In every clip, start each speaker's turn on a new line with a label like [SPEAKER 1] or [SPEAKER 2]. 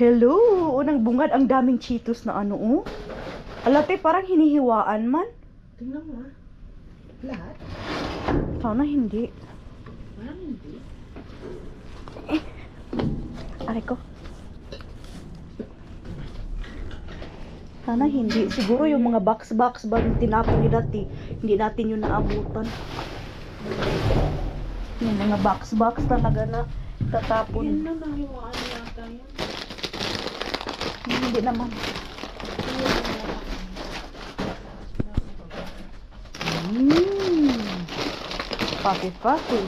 [SPEAKER 1] Hello! Unang bungad, ang daming Cheetos na ano, oh. Alate, parang hinihiwaan man.
[SPEAKER 2] Tingnan mo ah. Lahat?
[SPEAKER 1] Sana hindi.
[SPEAKER 2] Parang hindi.
[SPEAKER 1] Aray ko. Sana hindi. Siguro yung mga box-box ba yung tinapon ni dati, hindi natin yung naabutan. Yung mga box-box talaga na tatapon.
[SPEAKER 2] na nahiwaan yata yan.
[SPEAKER 1] Hindi naman. Mmm. Papi-papi.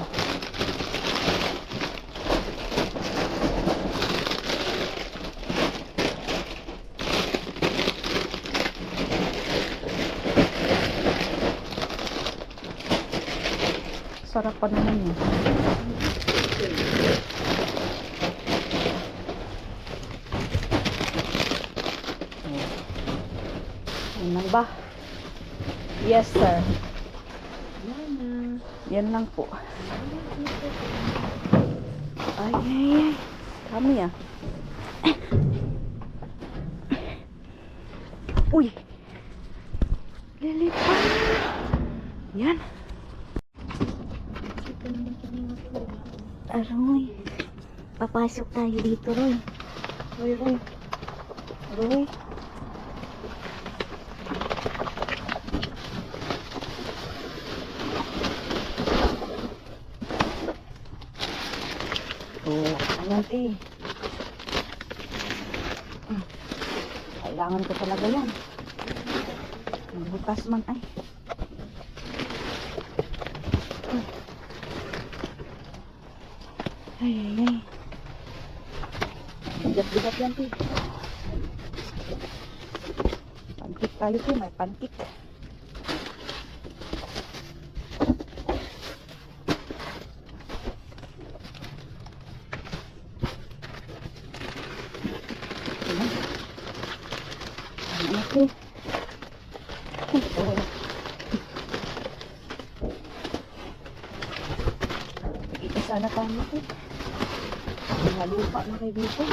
[SPEAKER 1] Sarap pa naman yun. Ba? Yes, sir.
[SPEAKER 2] Yan
[SPEAKER 1] lang po. Ay, ay, ay. Kami ah. Uy! Lilipan! Yan. Aroy. Papasok tayo dito, Roy. Roy, Roy. Roy. Oo, Hmm. Kailangan ko talaga yan. Bukas man ay. Ay, ay, ay. Bigat-bigat yan. Pankik tayo te, may pankik. Ayan. Ayan te. Oh. Ito sana tayo te. Mga lupa na kayo dito.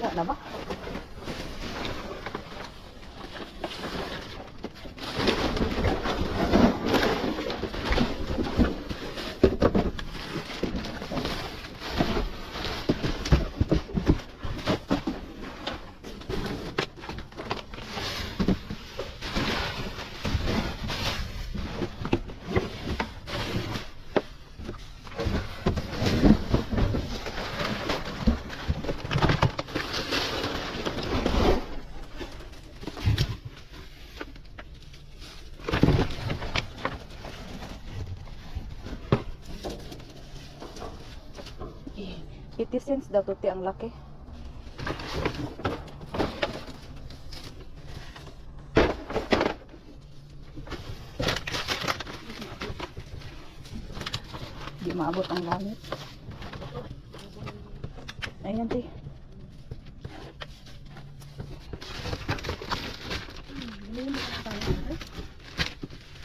[SPEAKER 1] Wala na ba? Eh, 80 cents daw tuti ang laki. Di maabot ang langit. Ayan, te.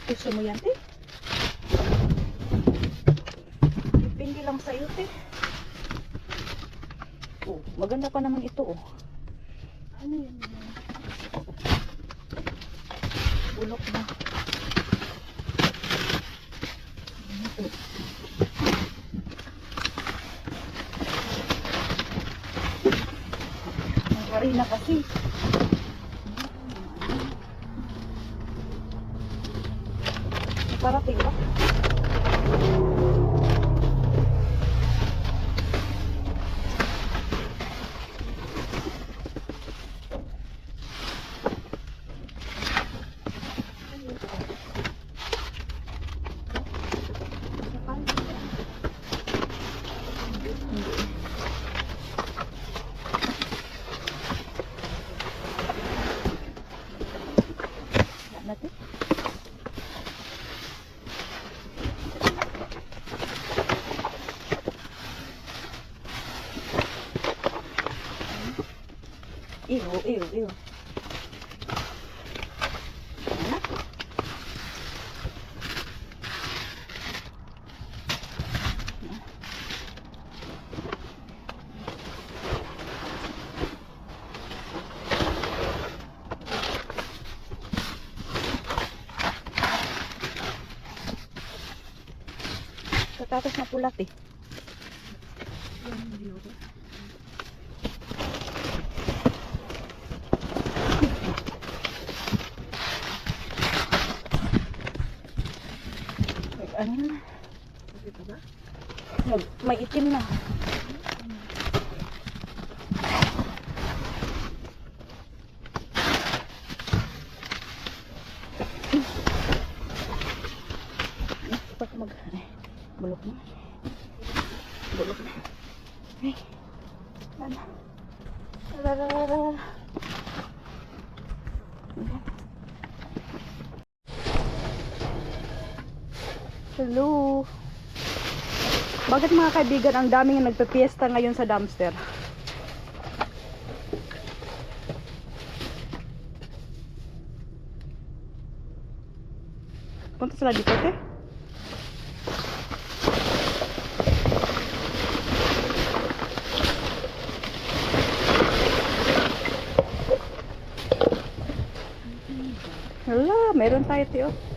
[SPEAKER 1] Gusto mo yan, te? Depende lang sa iyo, te. Oh, maganda pa naman ito, oh.
[SPEAKER 2] Ano yan?
[SPEAKER 1] Bulok na. Ang harina kasi. 嗯。哎呦哎呦哎呦 Tapos na pulat eh. Ano na? May itim na. Pag mag... Ay, bulok na. Bulok na. Ay. Ano? Lalalala. Hello. Bakit mga kaibigan, ang daming nagpe-fiesta ngayon sa dumpster? Punta sila dito, te? Hala, meron tayo, te, oh.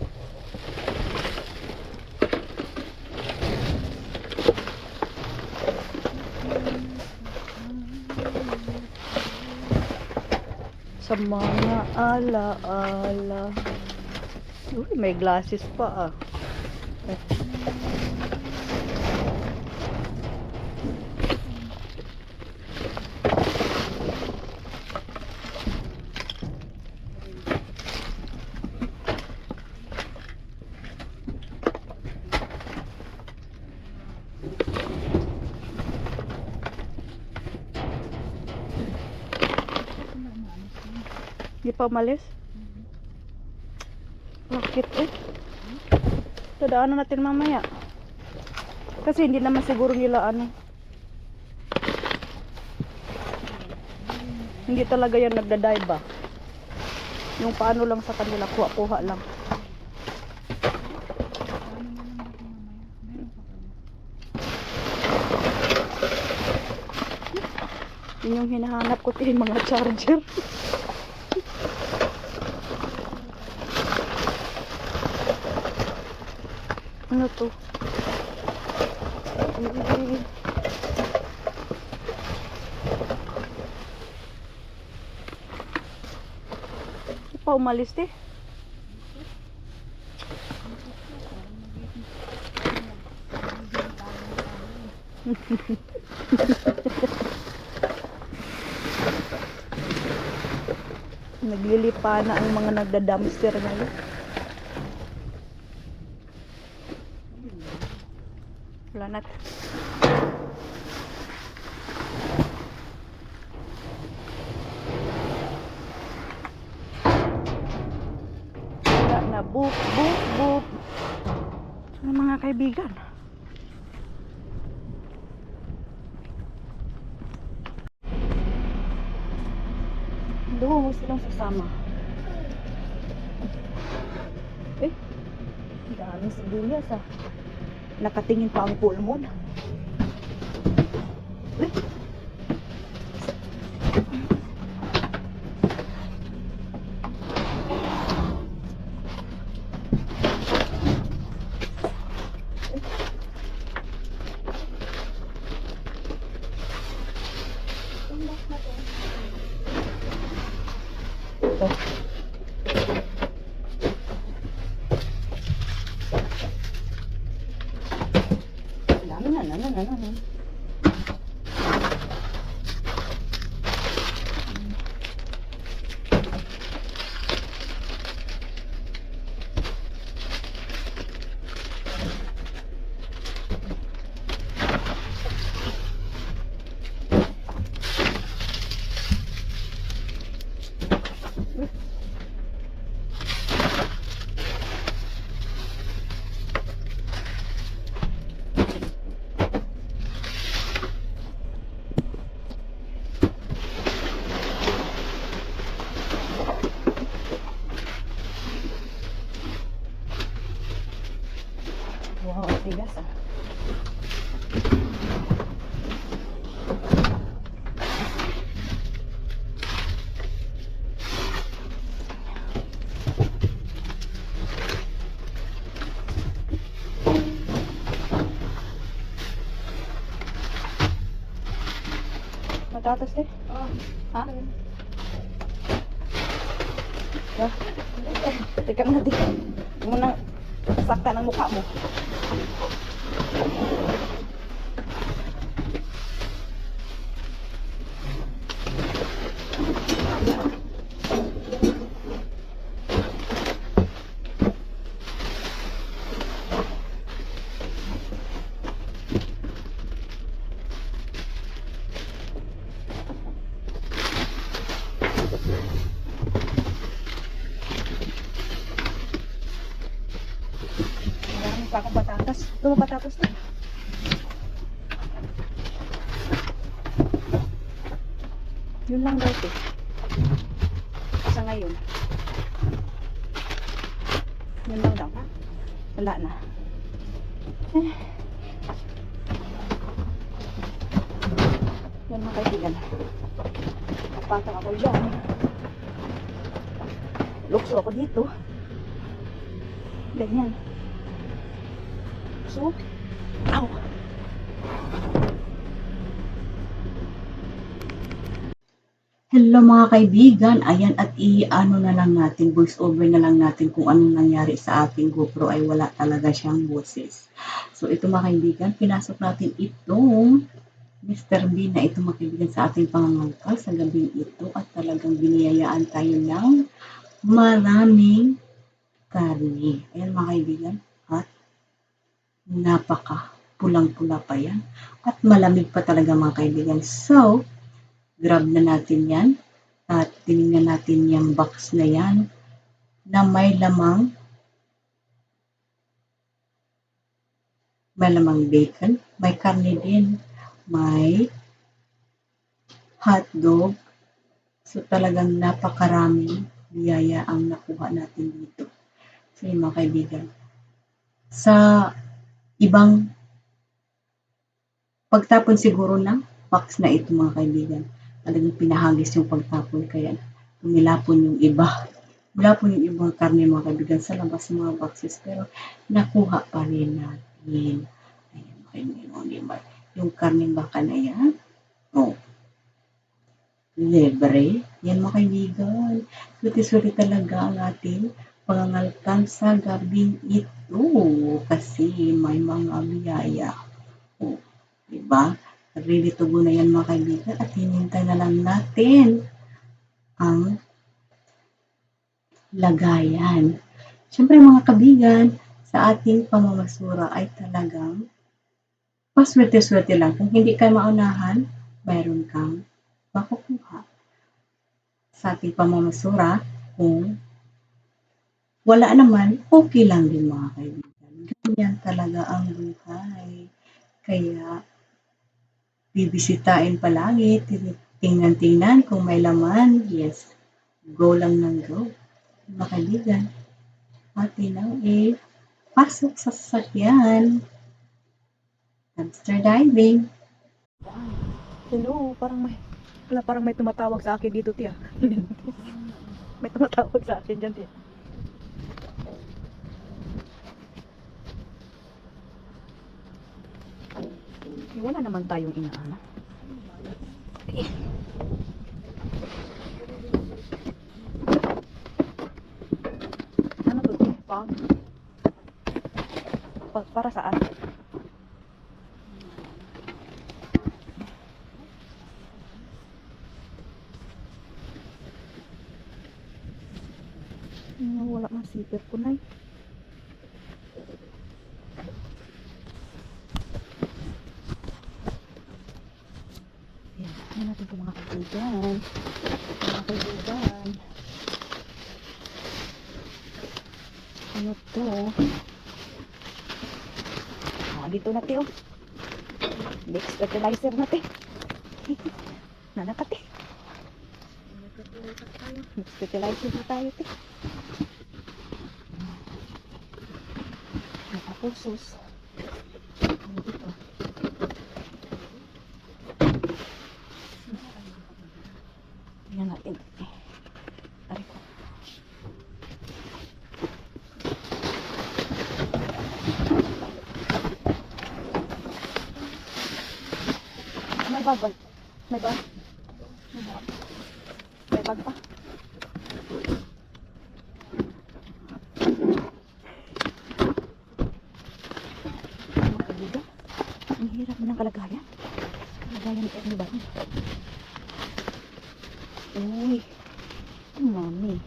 [SPEAKER 1] Sa mga ala-ala. Uy, may glasses pa ah. Eh. Pa umalis? Bakit eh? Tadaanan natin mamaya. Kasi hindi naman siguro nila ano. Hindi talaga yan nagda-dive ba? Yung paano lang sa kanila, kuha-kuha lang. Yun yung hinahanap ko, yung mga charger. Ano to? Eh, Di pa umalis eh. Naglilipa na ang mga nagda-dumpster ngayon. Wala na. Wala na. Boop, boop, boop. Ano mga kaibigan? Doon mo silang sasama. Eh, daming sibuyas ah. Nakatingin pa ang pulmon. Eh. Ito. Dami na, na, na, na, na. Wow, ang tigas ah. Eh.
[SPEAKER 2] Oh.
[SPEAKER 1] Ha? Ya. Teka na, teka. Mo nang sakta ng mukha mo. Marami pa akong patatas. Ito mo patatas na. Yun lang daw ito. Sa ngayon. Yun lang daw. Wala na. Eh. Yan mga kaibigan. Napatang ako dyan. Lukso ako dito. Ganyan. So,
[SPEAKER 3] Hello mga kaibigan, ayan at i-ano na lang natin, voice over na lang natin kung anong nangyari sa ating GoPro ay wala talaga siyang boses. So ito mga kaibigan, pinasok natin itong Mr. Bean na ito mga kaibigan sa ating pangangangkal sa gabing ito at talagang biniyayaan tayo ng maraming karne. Ayan mga kaibigan, at napaka pulang-pula pa yan at malamig pa talaga mga kaibigan. So, grab na natin yan at tinignan natin yung box na yan na may lamang may lamang bacon, may karne din, may hotdog. So talagang napakaraming biyaya ang nakuha natin dito. So yun mga kaibigan. Sa ibang pagtapon siguro ng box na ito mga kaibigan talagang pinahagis yung pagtapon kaya tumilapon yung iba. Tumilapon yung ibang karne mga kaibigan sa labas ng mga boxes pero nakuha pa rin natin. Ayan kaibigan, o, di ba? Yung karne baka na yan. Oh. Libre. Yan mga kaibigan. Suti-suti talaga ang ating pangangalkan sa gabing ito kasi may mga biyaya. Oh, di go na yan mga kaibigan at hinintay na lang natin ang lagayan. Siyempre mga kaibigan, sa ating pamamasura ay talagang paswerte-swerte lang. Kung hindi ka maunahan, mayroon kang makukuha. Sa ating pamamasura, kung wala naman, okay lang din mga kaibigan. Ganyan talaga ang buhay. Kaya, bibisitahin palagi, tingnan-tingnan kung may laman. Yes, go lang ng go. Mga kaibigan, pati nang eh, pasok sa sasakyan. Dumpster diving.
[SPEAKER 1] Hello, parang may wala parang may tumatawag sa akin dito, tiya. may tumatawag sa akin dyan, tiya. Wala naman tayong inaano. Eh. Ano to, tiya? Pag? Pa- para saan? Wala man zipper ko na Yan, yan natin ito kaibigan. Mga kaibigan. Ano to? Ah, dito na tiyo. Next fertilizer natin. Nanakati. Next fertilizer na tayo, te. Nakapusos. Ano dito? Tingnan natin. Aray ko. May bag ba? May bag? Yun ang kalagayan. Kalagayan ni Ernie ba? Uy. Mami.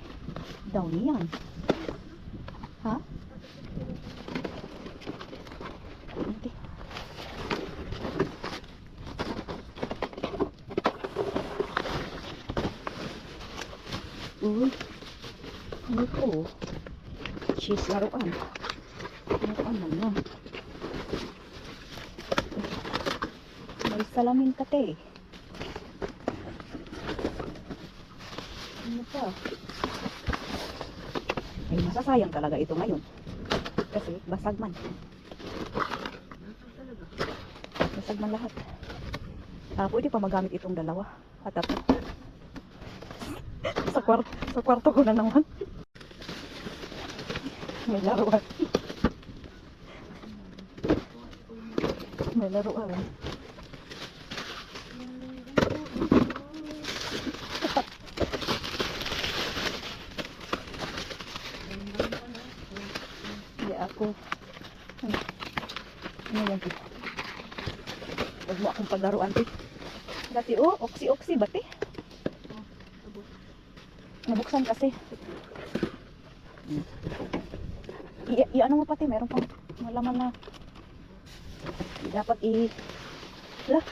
[SPEAKER 1] Daw niyan. Ha? Hindi. Uy. Ano to? Cheese laruan. Laruan man yan. May salamin ka te. Ano pa? Ay, masasayang talaga ito ngayon. Kasi basag man. Basag man lahat. Ah, pwede pa magamit itong dalawa. At tapos. Kwarto, sa kwarto ko na naman. May laruan. May laruan. Hindi ako. Ano, yan? Huwag mo akong paglaruan. Dati, oh, oksi-oksi ba, Tito? Nabuksan kasi. I, i ano mo pati, meron pang malaman na dapat i Hala.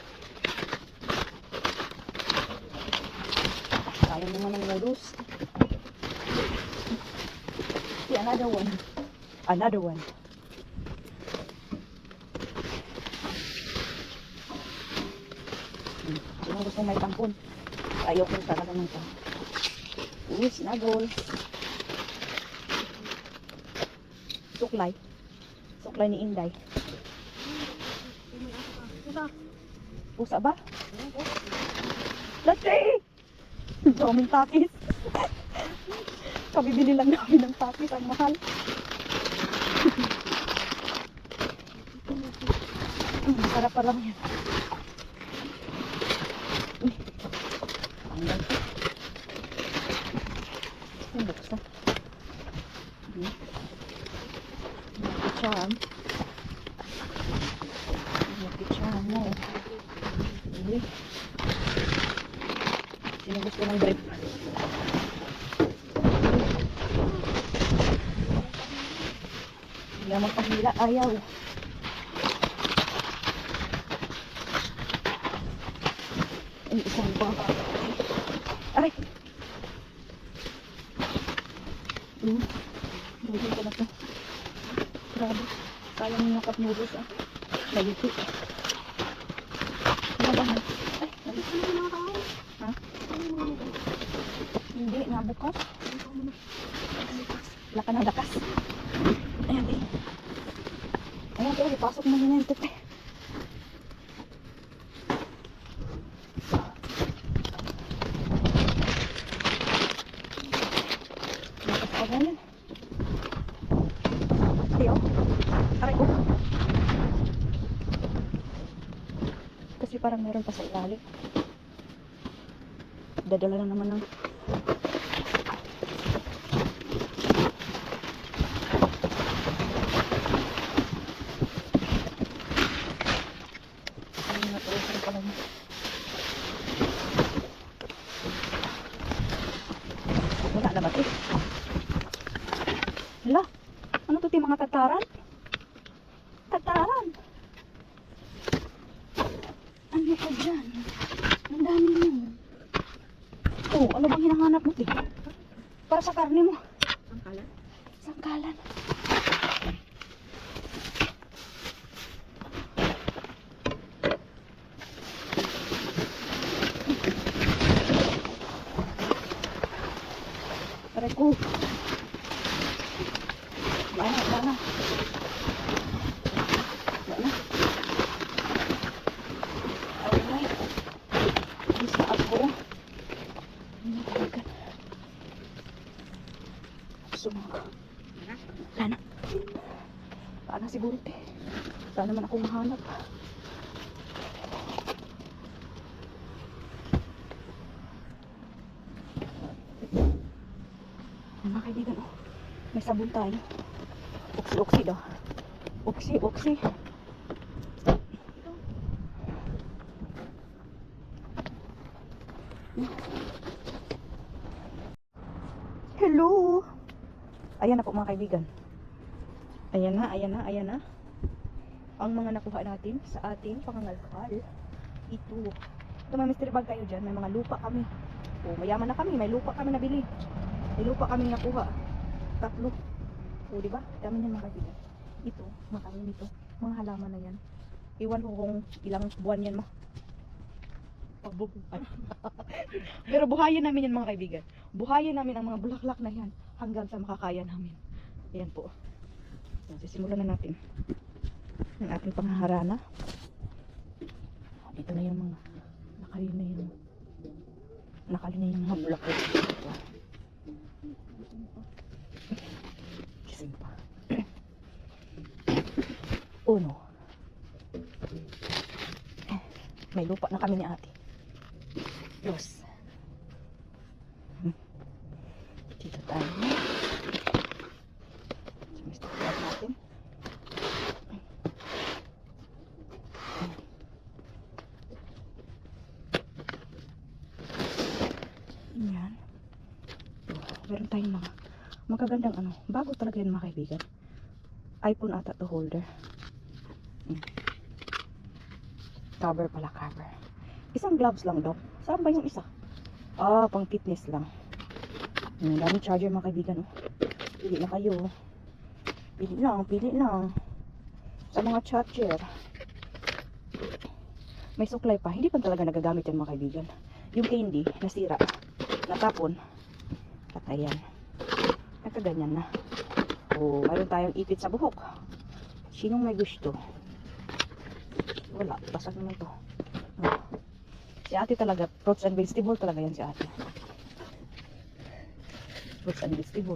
[SPEAKER 1] Sayang naman ng noodles. See, another one. Another one. Hmm. Sino gusto may tampon? Ayaw ko talaga ng tampon. Uy, sinagol. Suklay. Suklay ni Inday. Pusa ba? Lati! Daming takis. Kabibili lang namin ng takis. Ang mahal. Masarap pa lang yan. Ang buksan. Hmm. Lucky charm. Lucky charm mo. Uy. Sino gusto ng drip? Hindi naman pahila. Ayaw. Ay, isang pa. Aray! Hmm. Buhay ko na to. Grabe. Yung cup noodles ah. Nagiti. Ano ba? Ay, nagiti na mga tao. Ha? Hindi, nabukas. Wala ka ng lakas. Ayan, eh. Pero ipasok mo na yung ko. Kasi parang meron pa sa ilalim. Dadala lang naman ng Ano na to? Ano pala yun? Wala na ba ito? Hala, ano to ti mga tataran? Tataran! Ano ka dyan? Ang dami mo. Oh, ano bang hinahanap mo ti? Para sa karne mo.
[SPEAKER 2] Ang kalan?
[SPEAKER 1] Sangkalan. Aray mga kaibigan oh, may sabon tayo. Oxy oxy daw. Oxy oxy hello. Ayan na po mga kaibigan. Ayan na ayan na ayan na. Ang mga nakuha natin sa ating pangangalkal. Ito. Ito mga mystery bag kayo dyan. May mga lupa kami. O mayaman na kami. May lupa kami nabili. May lupa kami nakuha. Tatlo. O, di ba? Dami niyan mga kaibigan. Ito, mga dito. Mga halaman na yan. Iwan ko kung ilang buwan yan ma. Pagbubuhay. Pero buhayin namin yan mga kaibigan. Buhayin namin ang mga bulaklak na yan hanggang sa makakaya namin. Ayan po. Sisimulan na natin. Ang ating panghaharana. Ito na yung mga nakali na yung nakali na yung mga bulaklak. Ito. Gising pa. Uno. May lupa na kami ni ate. Dos. Hmm. Dito tayo. Crab natin. Yan. Meron tayong mga magagandang ano. Bago talaga yan mga kaibigan. iPhone ata to holder. Hmm. Cover pala cover. Isang gloves lang daw. Saan ba yung isa? Ah, pang fitness lang. Ang dami charger mga kaibigan. Oh. Pili na kayo. Pili lang, pili lang. Sa mga charger. May suklay pa. Hindi pa talaga nagagamit yan mga kaibigan. Yung candy, nasira. Natapon. Patayan. Nakaganyan na. O, mayroon tayong ipit sa buhok. Sinong may gusto? Wala. Basag naman to. Si ate talaga, fruits and vegetable talaga yan si ate. Fruits and vegetable.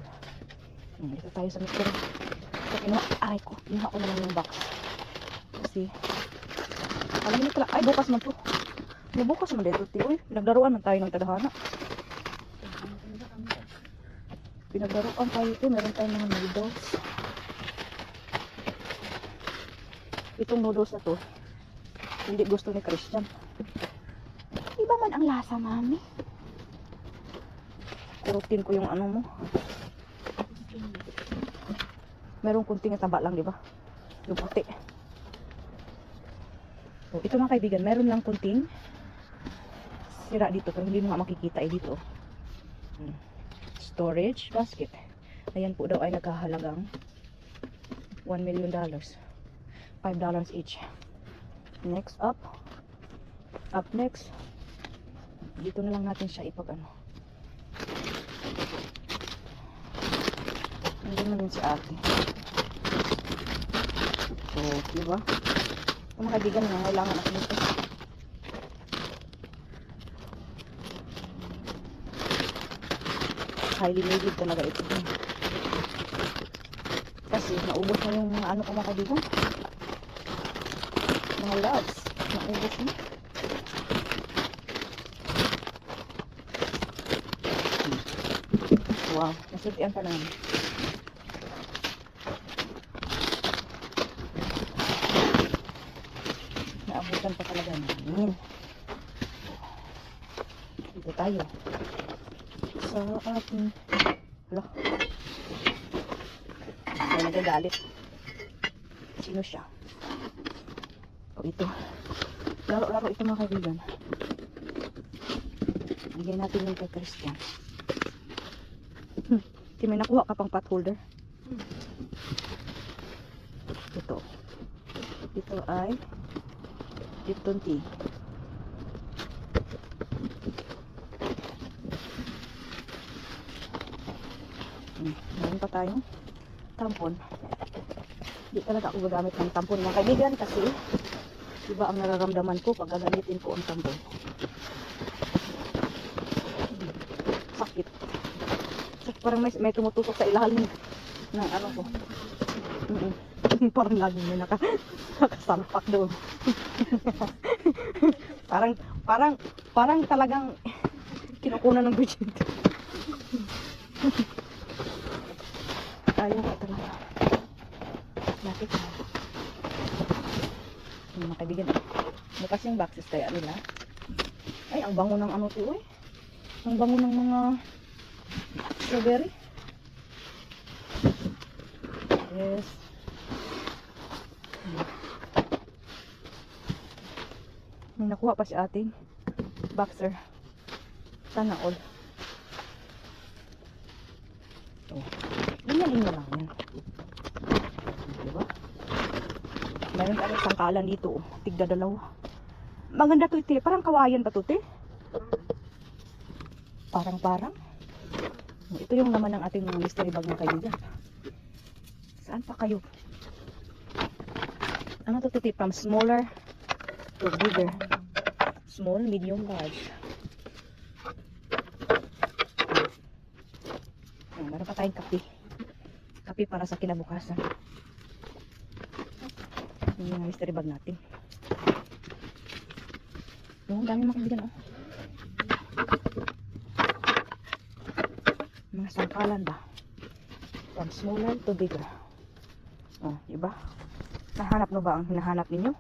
[SPEAKER 1] Hmm, dito tayo sa Mr. So, kinuha, aray ko, kinuha ko naman yung box. Kasi, alam niyo pala, ay bukas man to. May bukas man dito, ti. Uy, pinagdaruan man tayo ng tadhana. Pinagdaruan tayo ito, meron tayong mga noodles. Itong noodles na to, hindi gusto ni Christian. Iba man ang lasa, mami. Kurutin ko yung ano mo. Merong kunting taba lang, di ba? Yung puti. So, ito mga kaibigan, meron lang kunting sira dito, pero hindi mo nga makikita eh dito. Hmm. Storage basket. Ayan po daw ay nagkahalagang 1 million dollars. 5 dollars each. Next up. Up next. Dito na lang natin siya ipag ano. Nandun na din si ate. So, di ba? Ito mga kaibigan, nangailangan ako nito. Highly needed talaga ito. Kasi naubos na yung mga ano ko mga kaibigan. Mga loves. Naubos na. Wow, nasuntian pa namin. Naabutan pa talaga namin. Dito tayo. Sa ating... Hala. May nagagalit. Sino siya? Ito. Laro-laro ito mga kaibigan. Bigay natin yung kay Christian. Hmm. Di may nakuha ka pang pot holder. Ito. Ito ay Lipton tea. Hmm. Meron pa tayong tampon. Di talaga ako gagamit ng tampon mga kaibigan kasi iba ang nararamdaman ko pag gagamitin ko ang tampon. Sakit. Sakit parang may, may tumutusok sa ilalim ng ano ko. Mm parang laging may naka, nakasampak doon. parang, parang, parang talagang kinukunan ng budget. Ayaw ka talaga. Lapit na. Yung mga kaibigan, bukas yung boxes kaya nila. Ay, ang bango ng ano to eh. Ang bango ng mga strawberry. Yes. May nakuha pa si ating boxer. Sana all. Oh. Ganyan lang yan. Diba? Meron tayo sangkalan dito. Oh. Tigda dalawa. Maganda to ite. Parang kawayan pa to te. Parang parang. Ito yung naman ng ating mystery bag na kaibigan. Saan pa kayo? Ano to titi? From smaller to bigger. Small, medium, large. Oh, meron pa tayong kape. Kape para sa kinabukasan. Yung mystery bag natin. Oh, ang dami mga kaibigan, oh. Mga sangkalan ba? From smaller to bigger. Oh, iba? Nahanap mo ba ang hinahanap ninyo?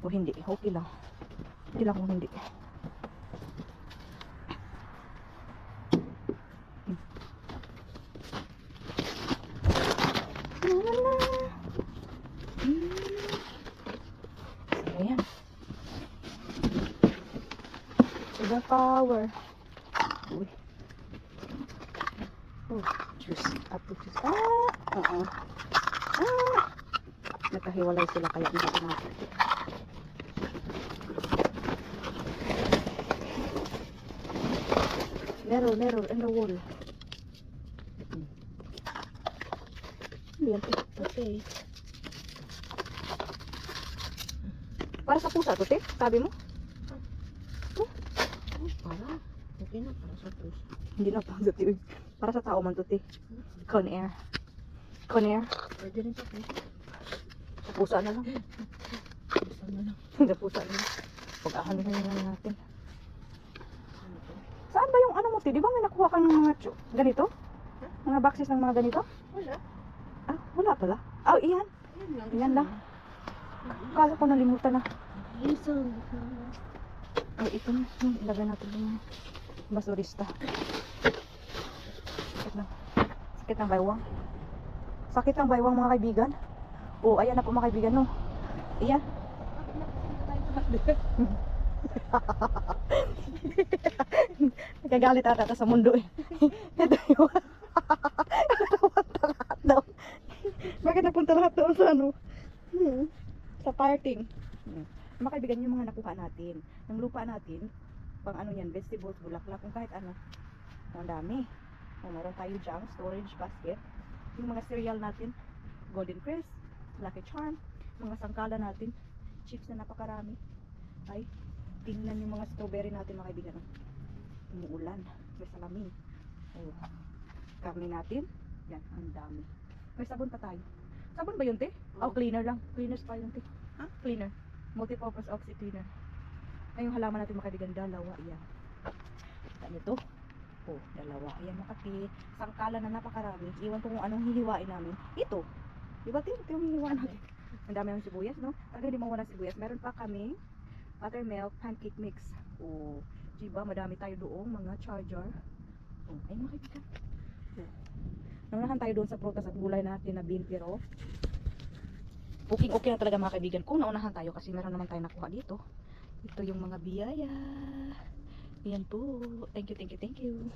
[SPEAKER 1] O hindi? Okay lang. Okay lang kung hindi. Hmm. La, la, la. Hmm. Ayan. Iba power. Uy. Oh, juice. Apple juice. Ah! Oo. Ah! Nakahiwalay sila kaya hindi ko natin. Mirror, mirror, in the wall. Hmm. Ano yan? Okay. Para sa pusa to, te? Sabi mo?
[SPEAKER 2] Para. Okay na, para sa puso.
[SPEAKER 1] Hindi na pang sa TV. Para sa tao man to, te. Con air. Con air.
[SPEAKER 2] Pwede rin sa puso.
[SPEAKER 1] Sa pusa na lang.
[SPEAKER 2] Puso na lang.
[SPEAKER 1] Sa pusa na lang. Pag-ahanin na lang natin.
[SPEAKER 2] To?
[SPEAKER 1] Saan ba yung ano mo, te? Di ba may nakuha ka ng mga ganito? Mga boxes ng mga ganito?
[SPEAKER 2] Wala.
[SPEAKER 1] Ah, wala pala. Ah, iyan.
[SPEAKER 2] Yan lang.
[SPEAKER 1] Yan lang. Kala ko nalimutan na. Ay, ito na. Hmm, ilagay natin yung basurista. Sakit lang. Sakit ng baywang. Sakit ng baywang mga kaibigan. Oh, ayan na po mga kaibigan, no. Ayan. Nagagalit ata ata sa mundo eh. Ito yung... Napunta lahat daw. Bakit napunta lahat doon sa ano? Hmm. Sa parting. Hmm. Mga kaibigan yung mga nakuha natin. Yung lupa natin, pang ano yan, vegetables, bulaklak, kung kahit ano. Ang dami. O, meron tayo dyan, storage basket. Yung mga cereal natin, Golden Crisp, Lucky Charm, mga sangkala natin, chips na napakarami. Ay, tingnan yung mga strawberry natin mga kaibigan. oh. Umuulan, may salamin. Oh, karne natin, yan, ang dami. May sabon pa tayo. Sabon ba yun, te? Oh,
[SPEAKER 2] Oo.
[SPEAKER 1] cleaner lang. Cleaners pa yun, te.
[SPEAKER 2] Ha?
[SPEAKER 1] Cleaner. Multipurpose oxy cleaner. Ay, yung halaman natin mga kaibigan, dalawa. Yan. Kita Oh, dalawa. Ayan, makati. Sangkala na napakarami. Iwan ko kung anong hihiwain namin. Ito. Di ba? Ito yung hihiwain natin. Ang dami ng sibuyas, no? Talaga hindi mawala sibuyas. Meron pa kami buttermilk pancake mix. Oh, diba? Madami tayo doon, mga charger. Oh, ay, mga kaibigan. Oh. Naunahan tayo doon sa prutas at gulay natin na bean pero okay okay na talaga mga kaibigan kung naunahan tayo kasi meron naman tayo nakuha dito. Ito yung mga biyaya. Ayan po. Thank you, thank you, thank you.